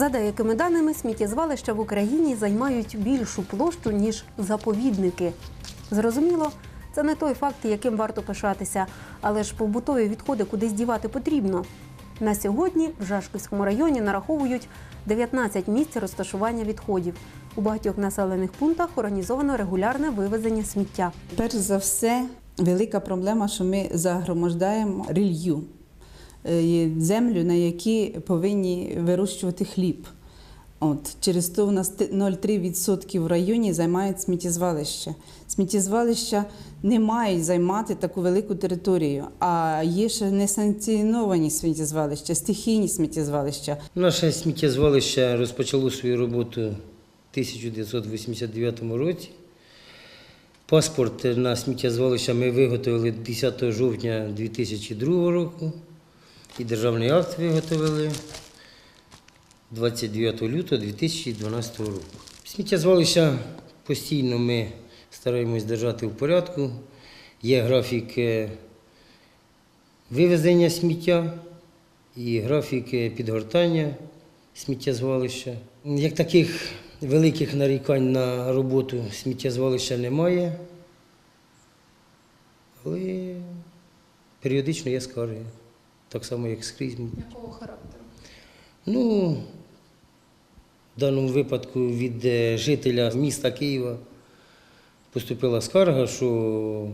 За деякими даними, сміттєзвалища в Україні займають більшу площу, ніж заповідники. Зрозуміло, це не той факт, яким варто пишатися, але ж побутові відходи кудись дівати потрібно. На сьогодні в Жашківському районі нараховують 19 місць розташування відходів. У багатьох населених пунктах організовано регулярне вивезення сміття. Перш за все, велика проблема, що ми загромождаємо рілью, е, землю, на якій повинні вирощувати хліб. От, через то у нас 0,3% в районі займають сміттєзвалища. Сміттєзвалища не мають займати таку велику територію, а є ще несанкціоновані сміттєзвалища, стихійні сміттєзвалища. Наше сміттєзвалище розпочало свою роботу в 1989 році. Паспорт на сміттєзвалище ми виготовили 10 жовтня 2002 року. І державний акт виготовили 29 лютого 2012 року. Сміттєзвалища постійно ми стараємось держати в порядку. Є графік е, вивезення сміття і графік підгортання сміттєзвалища. Як таких великих нарікань на роботу сміттєзвалища немає, але періодично є скарги, так само, як скрізь. Якого характеру? Ну, в даному випадку від е, жителя міста Києва поступила скарга, що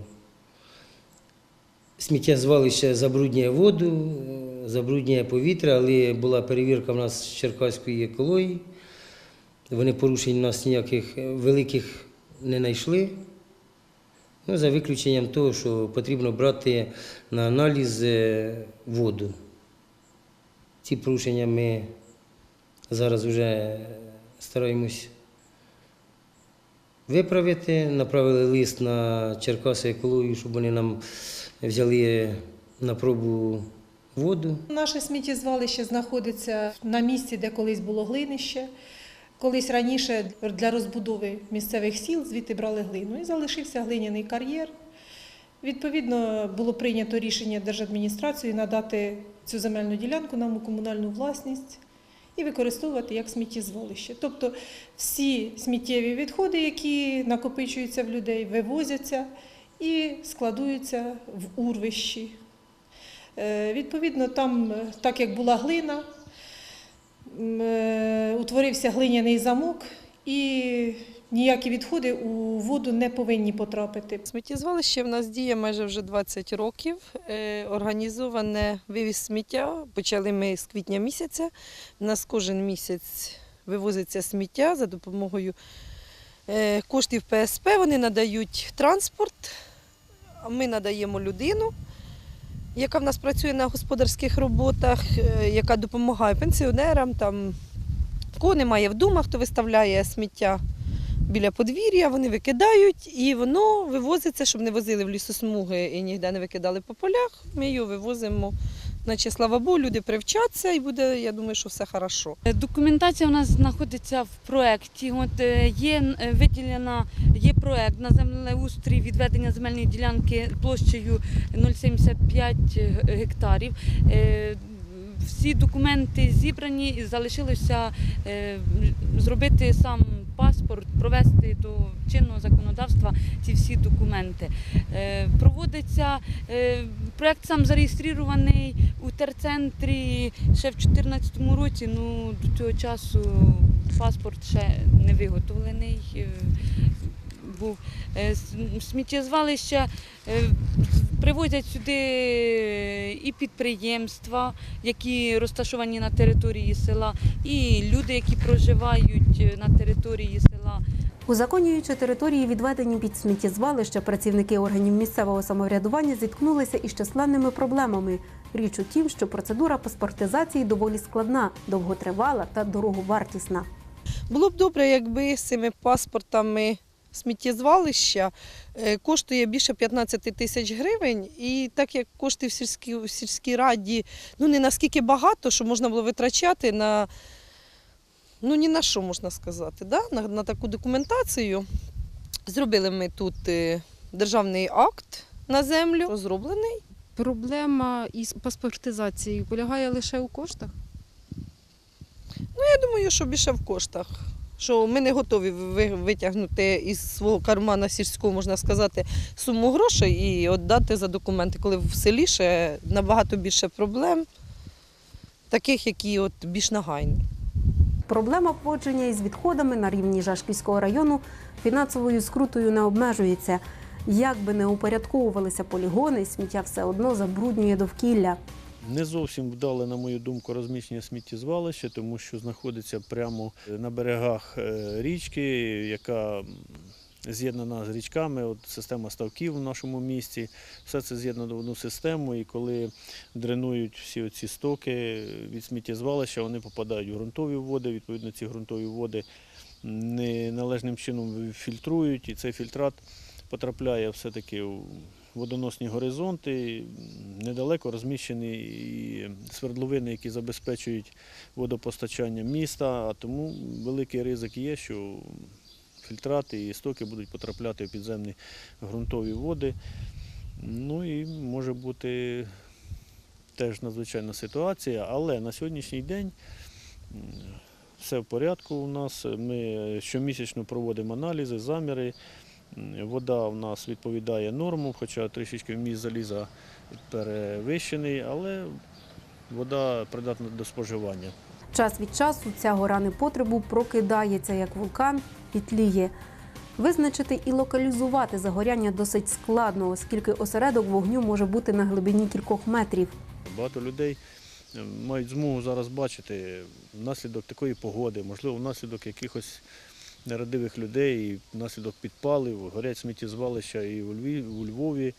сміттєзвалище забруднює воду, е, забруднює повітря, але була перевірка в нас з Черкаської екології. Вони порушень у нас ніяких е, великих не знайшли. Ну, за виключенням того, що потрібно брати на аналіз воду. Ці порушення ми зараз вже стараємось виправити. Направили лист на Черкаси екологію, щоб вони нам взяли на пробу воду. Наше сміттєзвалище знаходиться на місці, де колись було глинище. Колись раніше для розбудови місцевих сіл звідти брали глину і залишився глиняний кар'єр. Відповідно, було прийнято рішення держадміністрацією надати цю земельну ділянку нам у комунальну власність і використовувати як сміттєзвалище. Тобто всі сміттєві відходи, які накопичуються в людей, вивозяться і складуються в урвищі. Е, Відповідно, там, е, так як була глина, е, утворився глиняний замок, і ніякі відходи у воду не повинні потрапити. Сміттєзвалище в нас діє майже вже 20 років. Е, Організоване вивіз сміття. Почали ми з квітня місяця. У нас кожен місяць вивозиться сміття за допомогою е, коштів ПСП. Вони надають транспорт, ми надаємо людину. Яка в нас працює на господарських роботах, е, яка допомагає пенсіонерам, там, кого немає вдома, хто виставляє сміття біля подвір'я, вони викидають і воно вивозиться, щоб не возили в лісосмуги і ніде не викидали по полях. Ми його вивозимо. Наче, слава Богу, люди привчаться і буде, я думаю, що все хорошо. Документація у нас знаходиться в проєкті. От е, є е, виділена є проєкт на землеустрій відведення земельної ділянки площею 0,75 гектарів. Е, Всі документи зібрані і залишилося е, зробити сам паспорт, провести до чинного законодавства ці всі документи. Е, Проводиться проект проєкт сам зареєстрований у терцентрі ще в 2014 році. Ну до цього часу паспорт ще не виготовлений. Е, Був Е, сміттєзвалища е, привозять сюди і підприємства, які розташовані на території села, і люди, які проживають е, на території села. Узаконюючи території, відведені під сміттєзвалища, працівники органів місцевого самоврядування зіткнулися із численними проблемами. Річ у тім, що процедура паспортизації доволі складна, довготривала та дороговартісна. Було б добре, якби з цими паспортами сміттєзвалища е, коштує більше 15 тисяч гривень. І так як кошти в сільській, в сільській раді ну не наскільки багато, що можна було витрачати на ну ні на що можна сказати. Да? На, на таку документацію зробили ми тут е, державний акт на землю, розроблений. Проблема із паспортизацією полягає лише у коштах. Я думаю, що більше в коштах. Що ми не готові витягнути із свого кармана сільського, можна сказати, суму грошей і віддати за документи, коли в селі ще набагато більше проблем, таких, які от більш нагайні. Проблема поводження із відходами на рівні Жашківського району фінансовою скрутою не обмежується. Як би не упорядковувалися полігони, сміття все одно забруднює довкілля. Не зовсім вдале, на мою думку, розміщення сміттєзвалища, тому що знаходиться прямо на берегах е, річки, яка з'єднана з річками, от система ставків в нашому місті. Все це з'єднано в одну систему, і коли дренують всі ці стоки від сміттєзвалища, вони попадають в ґрунтові води. Відповідно, ці ґрунтові води неналежним чином фільтрують, і цей фільтрат потрапляє все-таки водоносні горизонти, недалеко розміщені і свердловини, які забезпечують водопостачання міста, а тому великий ризик є, що фільтрати і стоки будуть потрапляти в підземні ґрунтові води. Ну і може бути теж надзвичайна ситуація, але на сьогоднішній день все в порядку у нас. Ми щомісячно проводимо аналізи, заміри. Вода у нас відповідає нормам, хоча трішечки вміст заліза перевищений, але вода придатна до споживання. Час від часу ця гора непотребу прокидається як вулкан і тліє. Визначити і локалізувати загоряння досить складно, оскільки осередок вогню може бути на глибині кількох метрів. Багато людей е, мають змогу зараз бачити внаслідок такої погоди, можливо, внаслідок якихось нерадивих людей, і внаслідок підпалів, горять сміттєзвалища і у Льві- у Львові.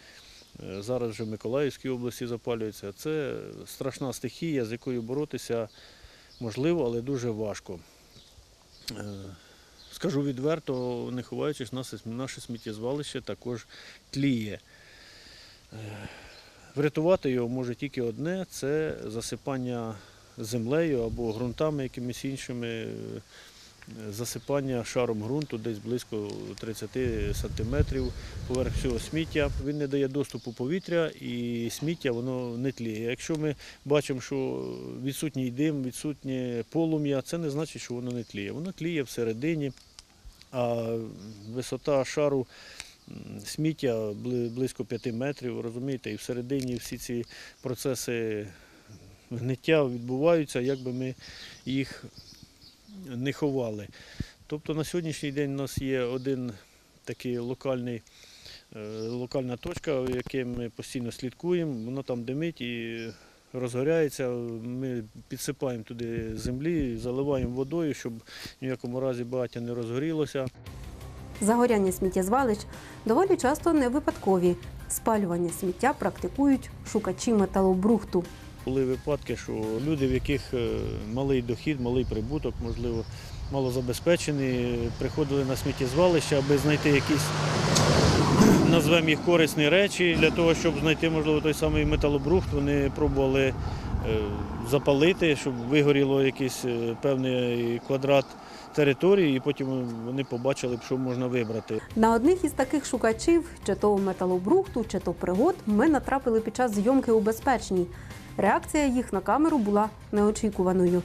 Е, Зараз вже в Миколаївській області запалюється. Це страшна стихія, з якою боротися можливо, але дуже важко. Е, Скажу відверто, не ховаючись, наше, сміттєзвалище також тліє. Е, Врятувати його може тільки одне це засипання землею або ґрунтами якимись іншими, засипання шаром ґрунту десь близько 30 сантиметрів поверх всього сміття. Він не дає доступу повітря і сміття воно не тліє. Якщо ми бачимо, що відсутній дим, відсутнє полум'я, це не значить, що воно не тліє. Воно тліє всередині, а висота шару сміття близько 5 метрів, розумієте, і всередині всі ці процеси гниття відбуваються, як би ми їх не ховали. Тобто на сьогоднішній день у нас є один такий локальний, е, локальна точка, в якій ми постійно слідкуємо, воно там димить і розгоряється. Ми підсипаємо туди землі, заливаємо водою, щоб в ніякому разі багаття не розгорілося. Загоряння сміттєзвалищ доволі часто не випадкові. Спалювання сміття практикують шукачі металобрухту. Були випадки, що люди, в яких е, малий дохід, малий прибуток, можливо, малозабезпечені, приходили на сміттєзвалище, аби знайти якісь, назвемо їх корисні речі. Для того, щоб знайти, можливо, той самий металобрухт, вони пробували е, запалити, щоб вигоріло якийсь е, певний квадрат території, і потім вони побачили, що можна вибрати. На одних із таких шукачів, чи то металобрухту, чи то пригод, ми натрапили під час зйомки у безпечній. Реакція їх на камеру була неочікуваною.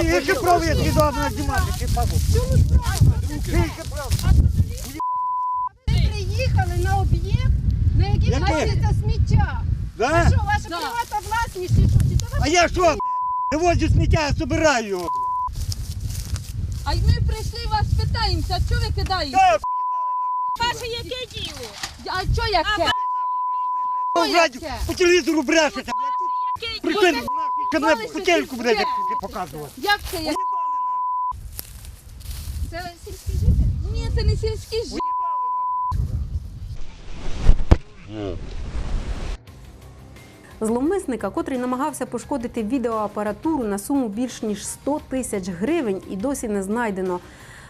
Ти яке право я тобі на знімати, чи бабу? Ти яке право? Ви приїхали на об'єкт, на який Яке? знаходиться сміття. Да? Це що, ваша приватна власність чи що? Чи то А я що, б***ь? возю сміття, я збираю його. А й ми прийшли вас питаємося, що ви кидаєте? Та, Ваше яке діло? А що яке? б***ь, радіо, по телевізору брешете, блядь. Прикинь, нахуй, що мене Палець хотельку буде показувати. Як це яке? Це сільські жителі? Ні, це не сільські жителі. Зловмисника, котрий намагався пошкодити відеоапаратуру на суму більш ніж 100 тисяч гривень, і досі не знайдено.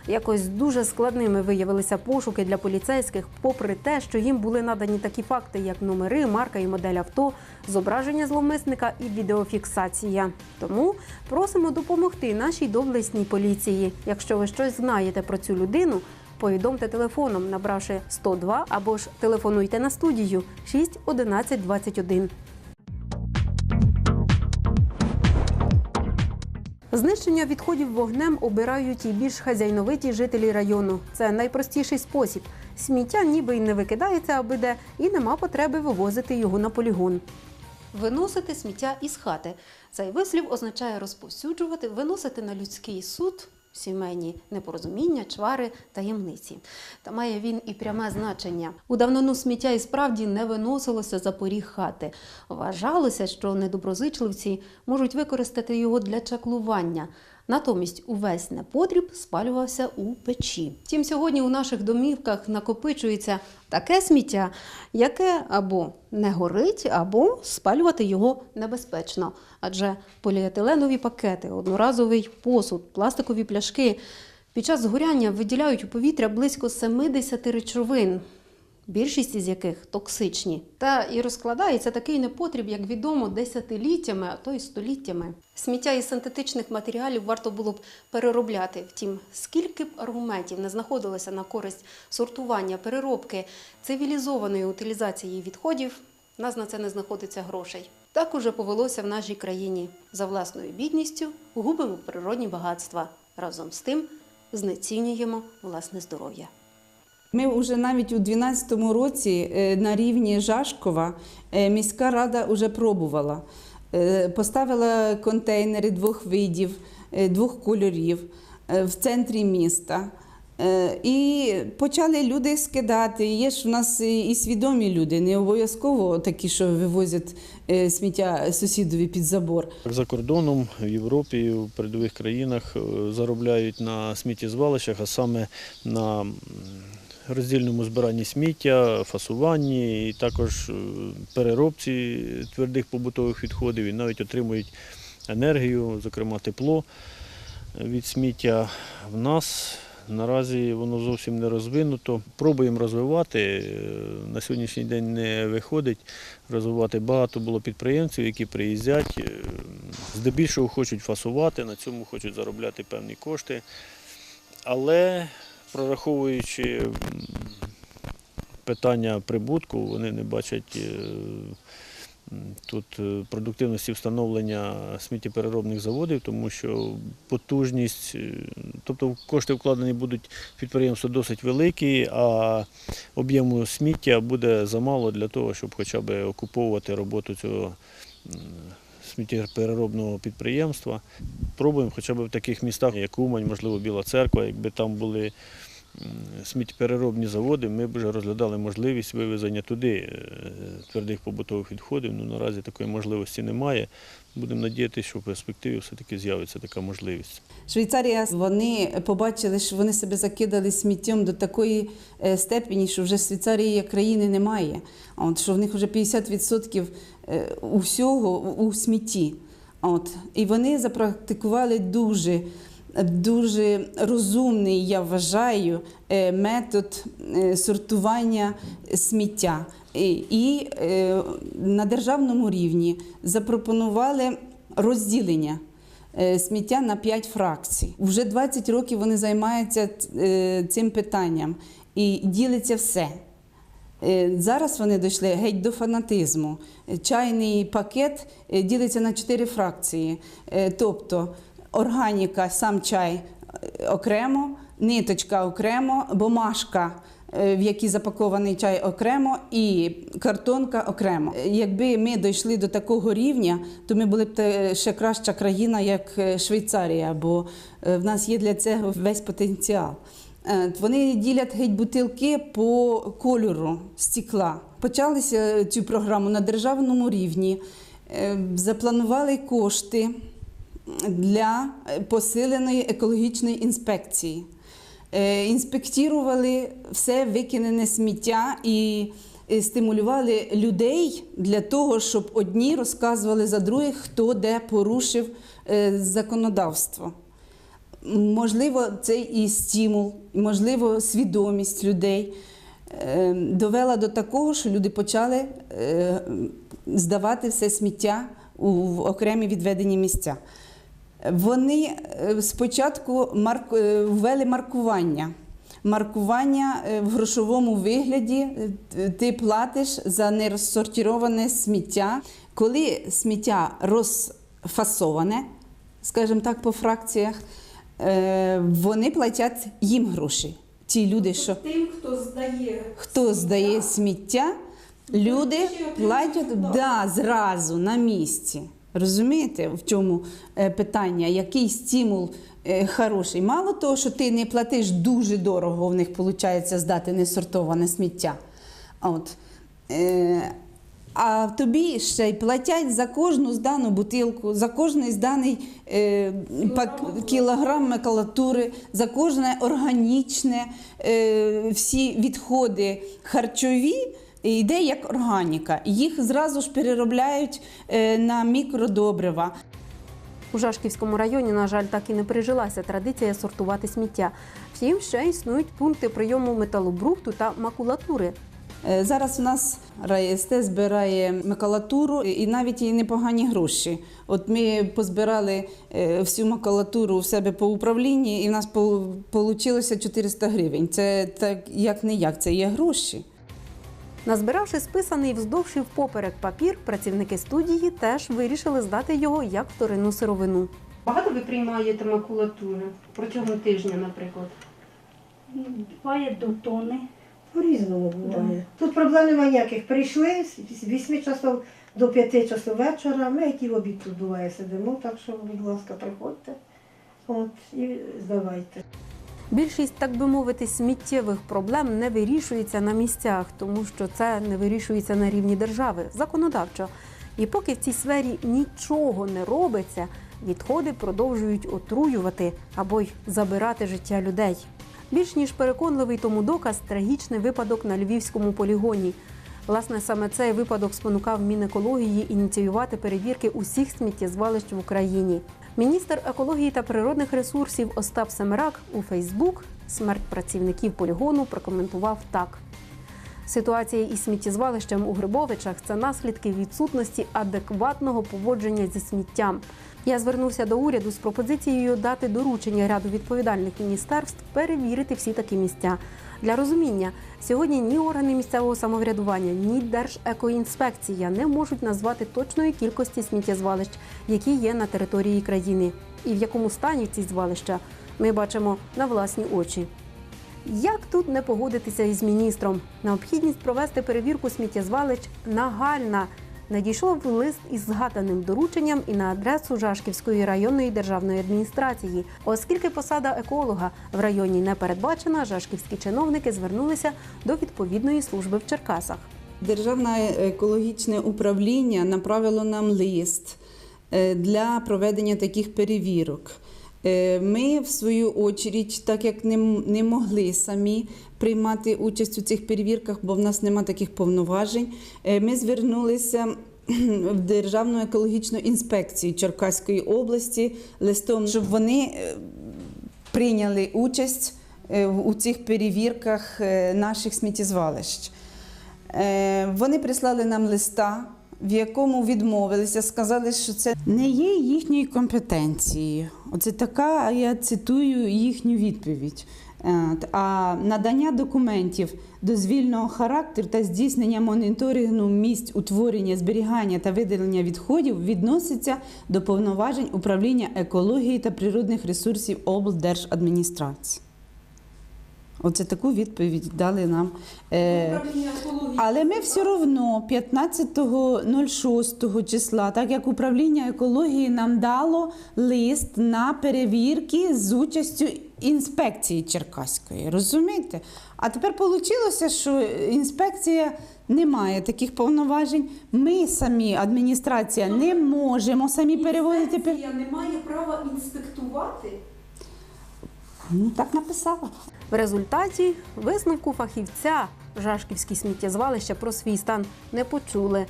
Якось дуже складними виявилися пошуки для поліцейських, попри те, що їм були надані такі факти, як номери, марка і модель авто, зображення зловмисника і відеофіксація. Тому просимо допомогти нашій доблесній поліції. Якщо ви щось знаєте про цю людину, повідомте телефоном, набравши 102 або ж телефонуйте на студію 6 11 21. Знищення відходів вогнем обирають і більш хазяйновиті жителі району. Це найпростіший спосіб. Сміття ніби й не викидається аби де, і нема потреби вивозити його на полігон. Виносити сміття із хати. Цей вислів означає розповсюджувати, виносити на людський суд сімейні непорозуміння, чвари, таємниці. Та має він і пряме значення. У давнину сміття і справді не виносилося за поріг хати. Вважалося, що недоброзичливці можуть використати його для чаклування. Натомість увесь непотріб спалювався у печі. Втім, сьогодні у наших домівках накопичується таке сміття, яке або не горить, або спалювати його небезпечно. Адже поліетиленові пакети, одноразовий посуд, пластикові пляшки під час згоряння виділяють у повітря близько 70 речовин більшість із яких токсичні. Та і розкладається такий непотріб, як відомо, десятиліттями, а то й століттями. Сміття із синтетичних матеріалів варто було б переробляти. Втім, скільки б аргументів не знаходилося на користь сортування, переробки, цивілізованої утилізації відходів, в нас на це не знаходиться грошей. Так уже повелося в нашій країні. За власною бідністю губимо природні багатства. Разом з тим знецінюємо власне здоров'я. Ми вже навіть у 2012 році е, на рівні Жашкова е, міська рада вже пробувала. Е, Поставила контейнери двох видів, двох кольорів в центрі міста. І почали люди скидати. Є ж в нас і свідомі люди, не обов'язково такі, що вивозять сміття сусідові під забор. За кордоном, в Європі, в передових країнах заробляють на сміттєзвалищах, а саме на роздільному збиранні сміття, фасуванні і також е, переробці твердих побутових відходів і навіть отримують енергію, зокрема тепло від сміття. В нас наразі воно зовсім не розвинуто. Пробуємо розвивати. е, На сьогоднішній день не виходить розвивати. Багато було підприємців, які приїздять, е, здебільшого хочуть фасувати, на цьому хочуть заробляти певні кошти. Але прораховуючи питання прибутку, вони не бачать е, тут е, продуктивності встановлення сміттєпереробних заводів, тому що потужність, е, тобто кошти вкладені будуть в підприємство досить великі, а об'єму сміття буде замало для того, щоб хоча б окуповувати роботу цього сміттєпереробного підприємства. Пробуємо хоча б в таких містах, як Умань, можливо, Біла Церква, якби там були сміттєпереробні заводи, ми б вже розглядали можливість вивезення туди е, твердих побутових відходів. Ну, наразі такої можливості немає. Будемо надіятися, що в перспективі все-таки з'явиться така можливість. Швейцарія вони побачили, що вони себе закидали сміттям до такої е, степені, що вже Швейцарії як країни немає. От що в них вже 50% е, усього у смітті. От і вони запрактикували дуже. Дуже розумний, я вважаю, е, метод е, сортування сміття. І, на державному рівні запропонували розділення сміття на 5 фракцій. Вже 20 років вони займаються цим питанням і ділиться все. Е, Зараз вони дійшли геть до фанатизму. Чайний пакет е, ділиться на 4 фракції. Е, Тобто органіка, сам чай окремо, ниточка окремо, бумажка, в якій запакований чай окремо, і картонка окремо. Якби ми дійшли до такого рівня, то ми були б ще краща країна, як Швейцарія, бо в нас є для цього весь потенціал. Е, Вони ділять геть бутилки по кольору стекла. Почалися цю програму на державному рівні, е, запланували кошти для посиленої екологічної інспекції. Е, Інспектували все викинене сміття і е, стимулювали людей для того, щоб одні розказували за других, хто де порушив е, законодавство. Можливо, це і стимул, можливо, свідомість людей е, довела до такого, що люди почали е, здавати все сміття у окремі відведені місця. Вони е, спочатку е, ввели маркування. Маркування в грошовому вигляді ти платиш за нерозсортіроване сміття. Коли сміття розфасоване, скажімо так, по фракціях, вони платять їм гроші. Ті люди, що Тим, хто здає хто здає сміття, люди платять да, зразу на місці. Розумієте, в чому е, питання? Який стимул е, хороший? Мало того, що ти не платиш дуже дорого, в них виходить здати несортоване сміття. От. А тобі ще й платять за кожну здану бутилку, за кожний зданий е, пак, кілограм макулатури, за кожне органічне, е, всі відходи харчові йде як органіка. Їх зразу ж переробляють е, на мікродобрива. У Жашківському районі, на жаль, так і не прижилася традиція сортувати сміття. Втім, ще існують пункти прийому металобрухту та макулатури. Е, Зараз у нас РайСТ збирає макулатуру і навіть і непогані гроші. От ми позбирали е, всю макулатуру в себе по управлінні, і в нас вийшло 400 гривень. Це так як не як, це є гроші. Назбиравши списаний вздовж і впоперек папір, працівники студії теж вирішили здати його як вторинну сировину. Багато ви приймаєте макулатури протягом тижня, наприклад. Буває до тони. По-різному буває. Тут проблем немає ніяких. Прийшли з 8 часов до 5 часов вечора. Ми які в обід тут буває сидимо, так що, будь ласка, приходьте от, і здавайте. Більшість, так би мовити, сміттєвих проблем не вирішується на місцях, тому що це не вирішується на рівні держави законодавчо. І поки в цій сфері нічого не робиться, відходи продовжують отруювати або й забирати життя людей. Більш ніж переконливий тому доказ трагічний випадок на львівському полігоні. Власне, саме цей випадок спонукав Мінекології ініціювати перевірки усіх сміттєзвалищ в Україні. Міністр екології та природних ресурсів Остап Семерак у Фейсбук смерть працівників полігону прокоментував так. Ситуація із сміттєзвалищем у Грибовичах це наслідки відсутності адекватного поводження зі сміттям. Я звернувся до уряду з пропозицією дати доручення ряду відповідальних міністерств перевірити всі такі місця. Для розуміння, сьогодні ні органи місцевого самоврядування, ні Держекоінспекція не можуть назвати точної кількості сміттєзвалищ, які є на території країни, і в якому стані ці звалища ми бачимо на власні очі. Як тут не погодитися із міністром? Необхідність провести перевірку сміттєзвалищ нагальна. Надійшов лист із згаданим дорученням і на адресу Жашківської районної державної адміністрації. Оскільки посада еколога в районі не передбачена, жашківські чиновники звернулися до відповідної служби в Черкасах. Державне екологічне управління направило нам лист е, для проведення таких перевірок. Е, Ми, в свою очередь, так як не, могли самі приймати участь у цих перевірках, бо в нас нема таких повноважень, е, ми звернулися в Державну екологічну інспекцію Черкаської області листом, щоб вони е, прийняли участь у цих перевірках наших сміттєзвалищ. Вони прислали нам листа, в якому відмовилися, сказали, що це не є їхньою компетенцією. Оце така, я цитую їхню відповідь. Е, А надання документів дозвільного характеру та здійснення моніторингу місць утворення, зберігання та видалення відходів відноситься до повноважень управління екології та природних ресурсів облдержадміністрації. Оце таку відповідь дали нам. Е, але ми все одно 15.06 числа, так як управління екології нам дало лист на перевірки з участю інспекції Черкаської. Розумієте? А тепер вийшло, що інспекція не має таких повноважень. Ми самі, адміністрація, не можемо самі переводити. пер- не має права інспектувати. Ну так написала. В результаті висновку фахівця Жашківські сміттєзвалища про свій стан не почули.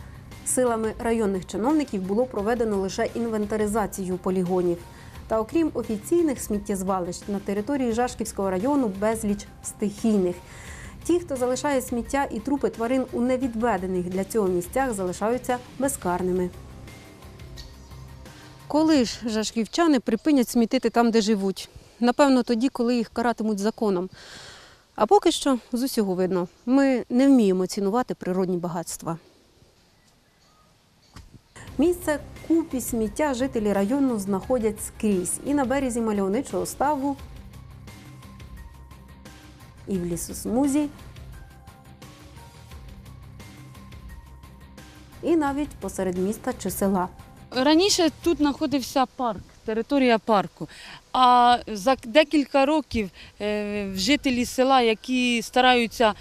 Силами районних чиновників було проведено лише інвентаризацію полігонів. Та окрім офіційних сміттєзвалищ на території Жашківського району безліч стихійних. Ті, хто залишає сміття і трупи тварин у невідведених для цього місцях, залишаються безкарними. Коли ж жашківчани припинять смітити там, де живуть? Напевно, тоді, коли їх каратимуть законом. А поки що з усього видно, ми не вміємо цінувати природні багатства. Місце купі сміття жителі району знаходять скрізь і на березі мальовничого ставу, і в лісосмузі, і навіть посеред міста чи села. Раніше тут знаходився парк, територія парку. А за декілька років е, жителі села, які стараються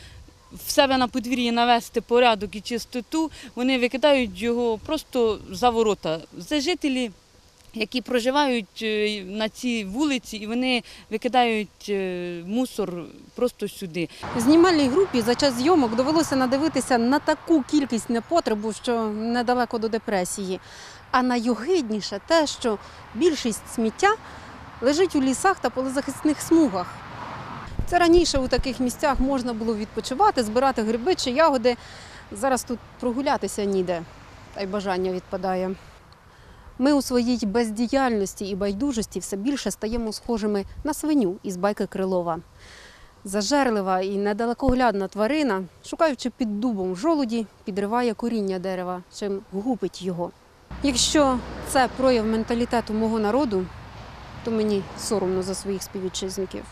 в себе на подвір'ї навести порядок і чистоту, вони викидають його просто за ворота. Це жителі, які проживають е, на цій вулиці, і вони викидають е, мусор просто сюди. Знімальній групі за час зйомок довелося надивитися на таку кількість непотребу, що недалеко до депресії. А найогидніше те, що більшість сміття лежить у лісах та полезахисних смугах. Це раніше у таких місцях можна було відпочивати, збирати гриби чи ягоди. Зараз тут прогулятися ніде, та й бажання відпадає. Ми у своїй бездіяльності і байдужості все більше стаємо схожими на свиню із байки Крилова. Зажерлива і недалекоглядна тварина, шукаючи під дубом жолуді, підриває коріння дерева, чим губить його. Якщо це прояв менталітету мого народу, то мені соромно за своїх співвітчизників.